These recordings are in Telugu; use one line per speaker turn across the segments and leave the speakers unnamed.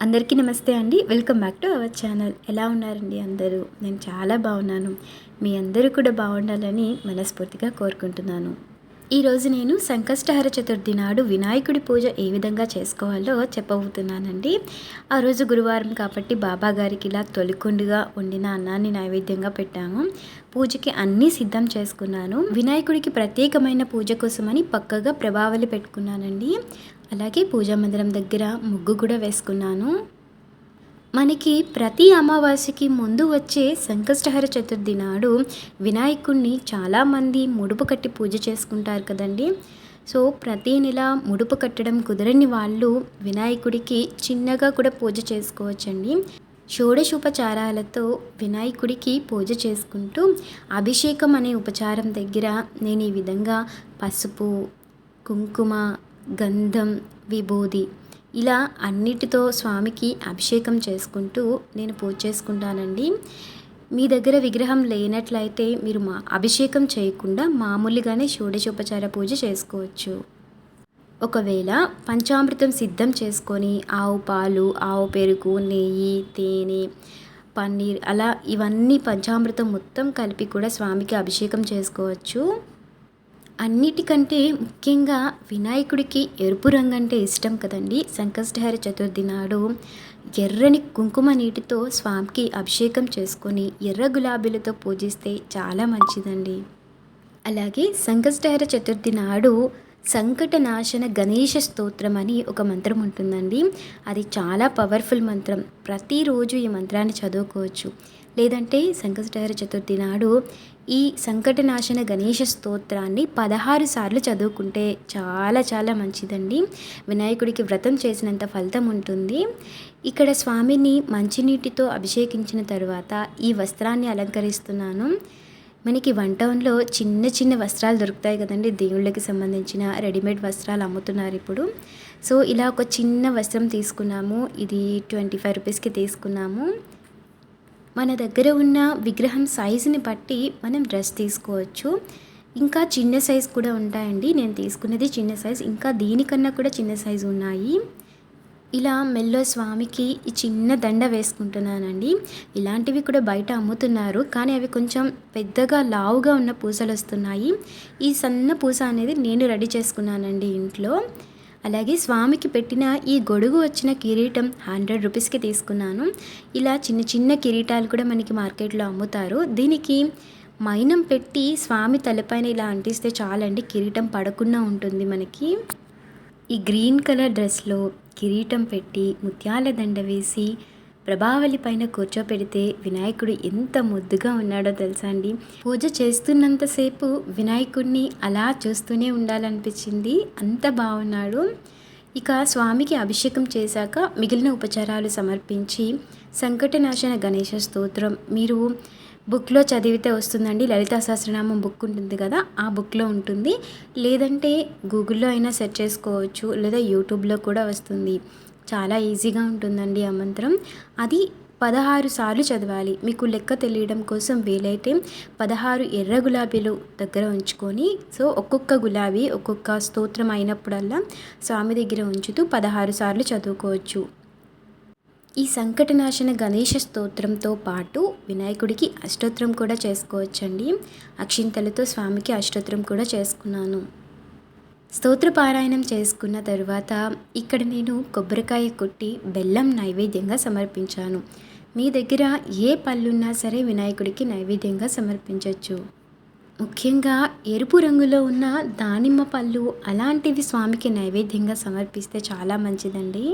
అందరికీ నమస్తే అండి. Welcome back to our channel. ఎలా ఉన్నారండి అందరూ? నేను చాలా బాగున్నాను. మీ అందరూ కూడా బాగుండాలని మనస్ఫూర్తిగా కోరుకుంటున్నాను. ఈరోజు నేను సంకష్టహర చతుర్థి నాడు వినాయకుడి పూజ ఏ విధంగా చేసుకోవాలో చెప్పబోతున్నానండి. ఆ రోజు గురువారం కాబట్టి బాబా గారికి ఇలా తొలికొండుగా వండిన అన్నాన్ని నైవేద్యంగా పెట్టాము. పూజకి అన్నీ సిద్ధం చేసుకున్నాను. వినాయకుడికి ప్రత్యేకమైన పూజ కోసమని పక్కగా ప్రభావలి పెట్టుకున్నానండి. అలాగే పూజా మందిరం దగ్గర ముగ్గు కూడా వేసుకున్నాను. మనకి ప్రతి అమావాస్యకి ముందు వచ్చే సంకష్టహర చతుర్థి నాడు వినాయకుడిని చాలామంది ముడుపు కట్టి పూజ చేసుకుంటారు కదండి. సో ప్రతి నెల ముడుపు కట్టడం కుదరని వాళ్ళు వినాయకుడికి చిన్నగా కూడా పూజ చేసుకోవచ్చండి. షోడశోపచారాలతో వినాయకుడికి పూజ చేసుకుంటూ అభిషేకం అనే ఉపచారం దగ్గర నేను ఈ విధంగా పసుపు కుంకుమ గంధం విభూది ఇలా అన్నిటితో స్వామికి అభిషేకం చేసుకుంటూ నేను పూజ చేసుకుంటానండి. మీ దగ్గర విగ్రహం లేనట్లయితే మీరు మా అభిషేకం చేయకుండా మామూలుగానే షోడశోపచార పూజ చేసుకోవచ్చు. ఒకవేళ పంచామృతం సిద్ధం చేసుకొని ఆవు పాలు ఆవు పెరుగు నెయ్యి తేనె పన్నీర్ అలా ఇవన్నీ పంచామృతం మొత్తం కలిపి కూడా స్వామికి అభిషేకం చేసుకోవచ్చు. అన్నిటికంటే ముఖ్యంగా వినాయకుడికి ఎరుపు రంగు అంటే ఇష్టం కదండి. సంకష్టహర చతుర్థి నాడు ఎర్రని కుంకుమ నీటితో స్వామికి అభిషేకం చేసుకొని ఎర్ర గులాబీలతో పూజిస్తే చాలా మంచిదండి. అలాగే సంకష్టహర చతుర్థి నాడు సంకట నాశన గణేష స్తోత్రం అని ఒక మంత్రం ఉంటుందండి. అది చాలా పవర్ఫుల్ మంత్రం. ప్రతిరోజు ఈ మంత్రాన్ని చదువుకోవచ్చు. లేదంటే సంకటహర చతుర్థి నాడు ఈ సంకటనాశన గణేష స్తోత్రాన్ని పదహారు సార్లు చదువుకుంటే చాలా చాలా మంచిదండి. వినాయకుడికి వ్రతం చేసినంత ఫలితం ఉంటుంది. ఇక్కడ స్వామిని మంచినీటితో అభిషేకించిన తర్వాత ఈ వస్త్రాన్ని అలంకరిస్తున్నాను. మనకి వన్ టౌన్లో చిన్న చిన్న వస్త్రాలు దొరుకుతాయి కదండి. దేవుళ్ళకి సంబంధించిన రెడీమేడ్ వస్త్రాలు అమ్ముతున్నారు ఇప్పుడు. సో ఇలా ఒక చిన్న వస్త్రం తీసుకున్నాము. ఇది ట్వంటీ ఫైవ్ రూపీస్కి తీసుకున్నాము. మన దగ్గర ఉన్న విగ్రహం సైజుని బట్టి మనం డ్రెస్ తీసుకోవచ్చు. ఇంకా చిన్న సైజ్ కూడా ఉంటాయండి. నేను తీసుకున్నది చిన్న సైజ్. ఇంకా దీనికన్నా కూడా చిన్న సైజు ఉన్నాయి. ఇలా మెల్లో స్వామికి ఈ చిన్న దండ వేసుకుంటున్నానండి. ఇలాంటివి కూడా బయట అమ్ముతున్నారు. కానీ అవి కొంచెం పెద్దగా లావుగా ఉన్న పూసలు వస్తున్నాయి. ఈ సన్న పూస అనేది నేను రెడీ చేసుకున్నానండి ఇంట్లో. అలాగే స్వామికి పెట్టిన ఈ గొడుగు వచ్చిన కిరీటం హండ్రెడ్ రూపీస్కి తీసుకున్నాను. ఇలా చిన్న చిన్న కిరీటాలు కూడా మనకి మార్కెట్లో అమ్ముతారు. దీనికి మైనం పెట్టి స్వామి తలపైన ఇలా అంటిస్తే చాలండి కిరీటం పడకుండా ఉంటుంది మనకి. ఈ గ్రీన్ కలర్ డ్రెస్లో కిరీటం పెట్టి ముత్యాల దండ వేసి ప్రభావళి పైన కూర్చోపెడితే వినాయకుడు ఎంత ముద్దుగా ఉన్నాడో తెలుసా అండి? పూజ చేస్తున్నంతసేపు వినాయకుడిని అలా చూస్తూనే ఉండాలనిపించింది. అంత బాగున్నాడు ఇక స్వామికి అభిషేకం చేశాక మిగిలిన ఉపచారాలు సమర్పించి సంకటనాశన గణేష స్తోత్రం. మీరు బుక్లో చదివితే వస్తుందండి లలితా సహస్రనామం బుక్ ఉంటుంది కదా ఆ బుక్లో ఉంటుంది. లేదంటే గూగుల్లో అయినా సెర్చ్ చేసుకోవచ్చు లేదా యూట్యూబ్లో కూడా వస్తుంది. చాలా ఈజీగా ఉంటుందండి ఆ మంత్రం. అది పదహారు సార్లు చదవాలి. మీకు లెక్క తెలియడం కోసం వీలైతే పదహారు ఎర్ర గులాబీలు దగ్గర ఉంచుకొని సో ఒక్కొక్క గులాబీ ఒక్కొక్క స్తోత్రం అయినప్పుడల్లా స్వామి దగ్గర ఉంచుతూ పదహారు సార్లు చదువుకోవచ్చు. ఈ సంకటనాశన గణేష స్తోత్రంతో పాటు వినాయకుడికి అష్టోత్రం కూడా చేసుకోవచ్చండి. అక్షింతలతో స్వామికి అష్టోత్రం కూడా చేసుకున్నాను. స్తోత్రపారాయణం చేసుకున్న తరువాత ఇక్కడ నేను కొబ్బరికాయ కొట్టి బెల్లం నైవేద్యంగా సమర్పించాను. మీ దగ్గర ఏ పళ్ళున్నా సరే వినాయకుడికి నైవేద్యంగా సమర్పించవచ్చు ముఖ్యంగా ఎరుపు రంగులో ఉన్న దానిమ్మ పళ్ళు అలాంటివి స్వామికి నైవేద్యంగా సమర్పిస్తే చాలా మంచిదండి.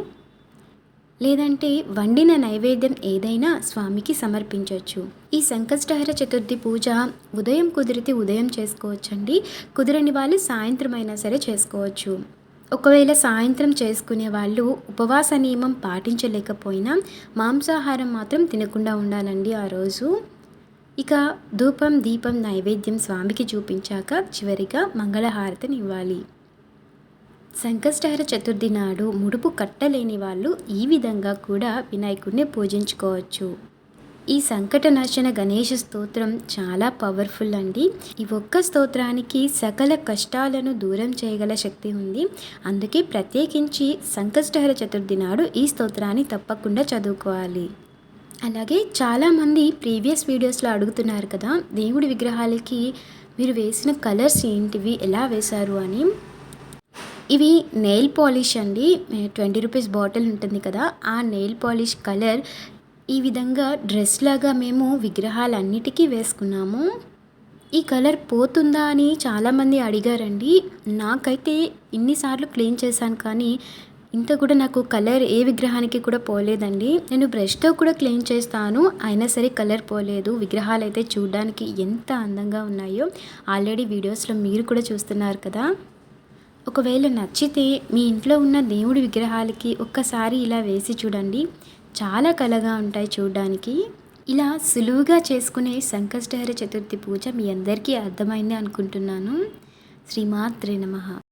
లేదంటే వండిన నైవేద్యం ఏదైనా స్వామికి సమర్పించవచ్చు ఈ సంకష్టహర చతుర్థి పూజ ఉదయం కుదిరితే ఉదయం చేసుకోవచ్చండి. కుదరని వాళ్ళు సాయంత్రం అయినా సరే చేసుకోవచ్చు. ఒకవేళ సాయంత్రం చేసుకునే వాళ్ళు ఉపవాస నియమం పాటించలేకపోయినా మాంసాహారం మాత్రం తినకుండా ఉండాలండి ఆ రోజు. ఇక ధూపం దీపం నైవేద్యం స్వామికి చూపించాక చివరిగా మంగళహారతిని ఇవ్వాలి. సంకష్టహర చతుర్థి నాడు ముడుపు కట్టలేని వాళ్ళు ఈ విధంగా కూడా వినాయకుడిని పూజించుకోవచ్చు. ఈ సంకటనాశన గణేష స్తోత్రం చాలా పవర్ఫుల్ అండి. ఈ ఒక్క స్తోత్రానికి సకల కష్టాలను దూరం చేయగల శక్తి ఉంది. అందుకే ప్రత్యేకించి సంకష్టహర చతుర్థి నాడు ఈ స్తోత్రాన్ని తప్పకుండా చదువుకోవాలి. అలాగే చాలామంది ప్రీవియస్ వీడియోస్లో అడుగుతున్నారు కదా దేవుడి విగ్రహాలకి మీరు వేసిన కలర్స్ ఏంటివి ఎలా వేశారు అని? ఇవి నెయిల్ పాలిష్ అండి. ట్వంటీ రూపీస్ బాటిల్ ఉంటుంది కదా ఆ నెయిల్ పాలిష్ కలర్ ఈ విధంగా డ్రెస్ లాగా మేము విగ్రహాలన్నిటికీ వేసుకున్నాము. ఈ కలర్ పోతుందా అని చాలామంది అడిగారండి. నాకైతే ఇన్నిసార్లు క్లీన్ చేశాను కానీ ఇంత కూడా నాకు కలర్ ఏ విగ్రహానికి కూడా పోలేదండి. నేను బ్రష్తో కూడా క్లీన్ చేస్తాను అయినా సరే కలర్ పోలేదు. విగ్రహాలు అయితే చూడడానికి ఎంత అందంగా ఉన్నాయో. ఆల్రెడీ వీడియోస్లో మీరు కూడా చూస్తున్నారు కదా. ఒకవేళ నచ్చితే మీ ఇంట్లో ఉన్న దేవుడి విగ్రహాలకి ఒక్కసారి ఇలా వేసి చూడండి. చాలా కలగా ఉంటాయి చూడడానికి. ఇలా సులువుగా చేసుకునే సంకష్టహర చతుర్థి పూజ మీ అందరికీ అర్థమైంది అనుకుంటున్నాను. శ్రీమాత్రే నమః.